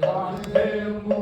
Hallelujah.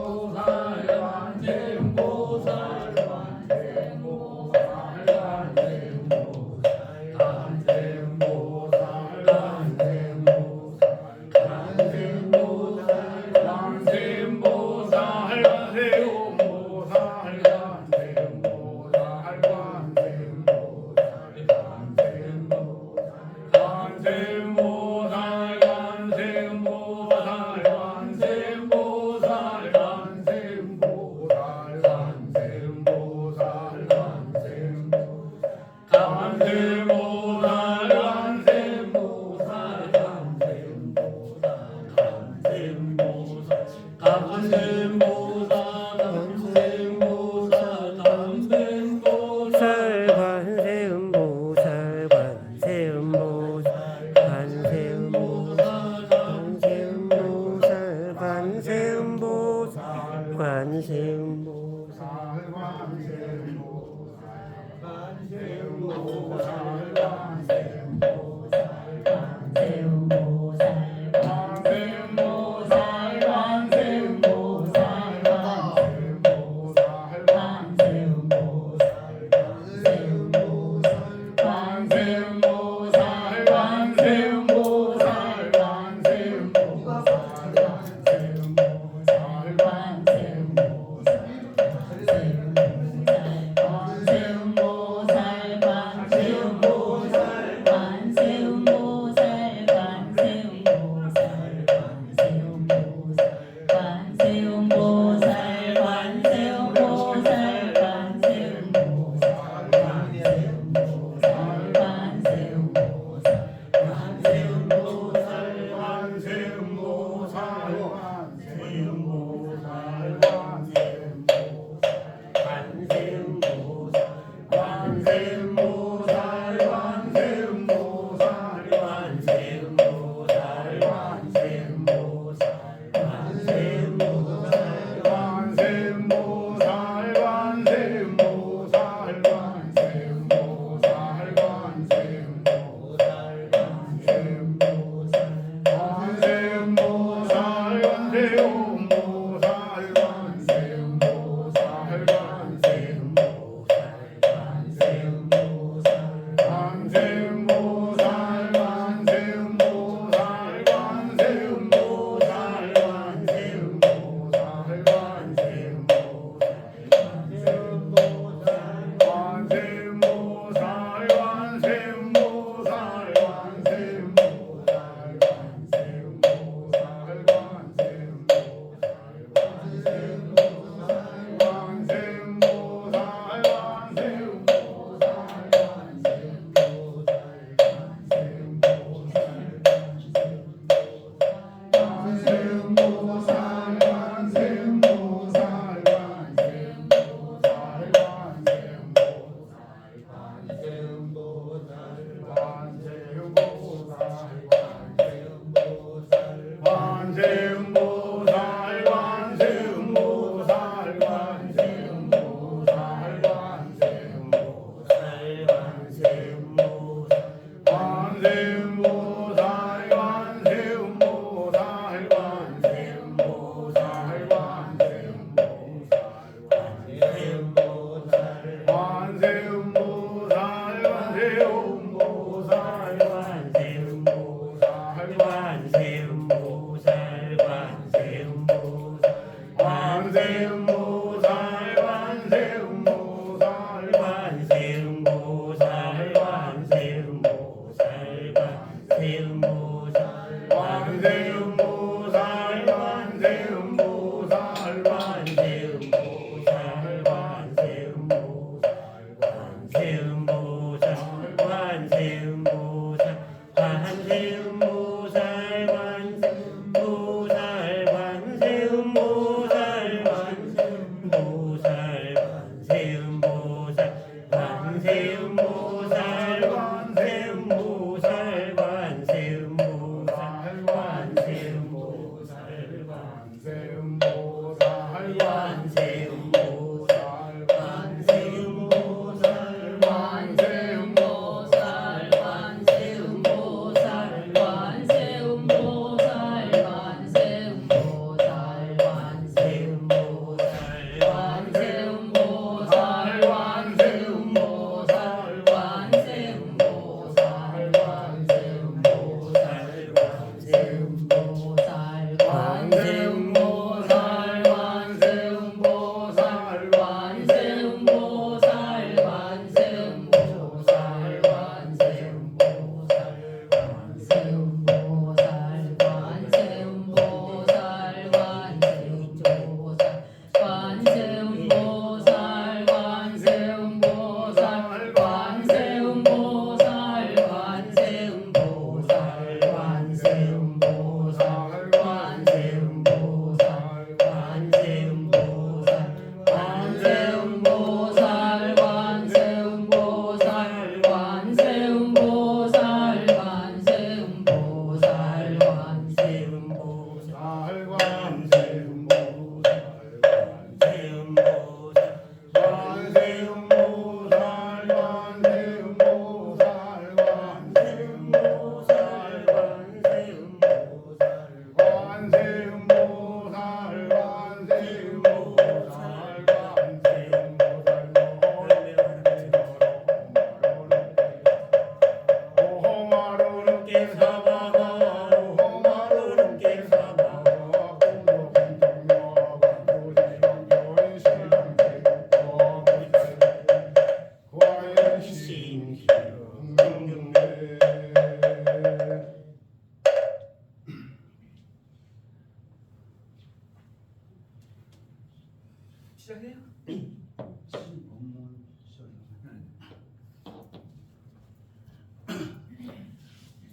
Amen.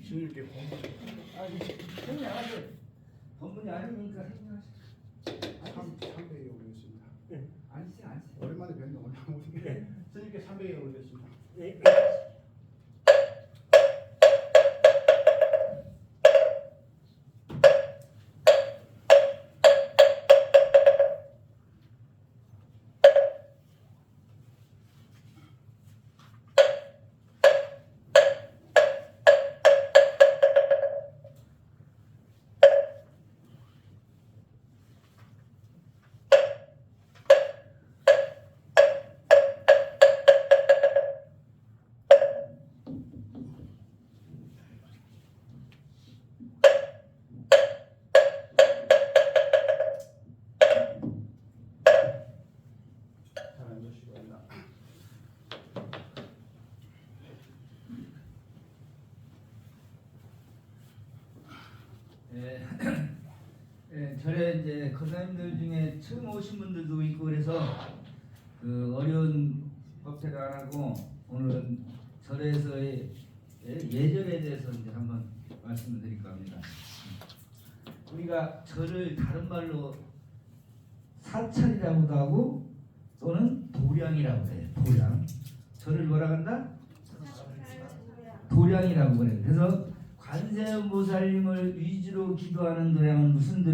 공부 아니 설명하세요. 법문이 아니니까 설명하세요. 삼 삼배에 올렸습니다. 앉으세요, 앉으세요. 오랜만에 뵙는 오늘 오늘 스님께 삼배에 올렸습니다. 네. 예, 예, 절에 이제 거사님들 중에 처음 오신 분들도 있고 그래서 그 어려운 법회를 안 하고 오늘은 절에서의 예, 예절에 대해서 이제 한번 말씀을 드릴까 합니다. 우리가 절을 다른 말로 사찰이라고도 하고 또는 도량이라고 해요. 도량. 절을 뭐라 한다? 도량이라고 그래요. 그래서 관세음 보살님을 위주로 기도하는 도량은 무슨 도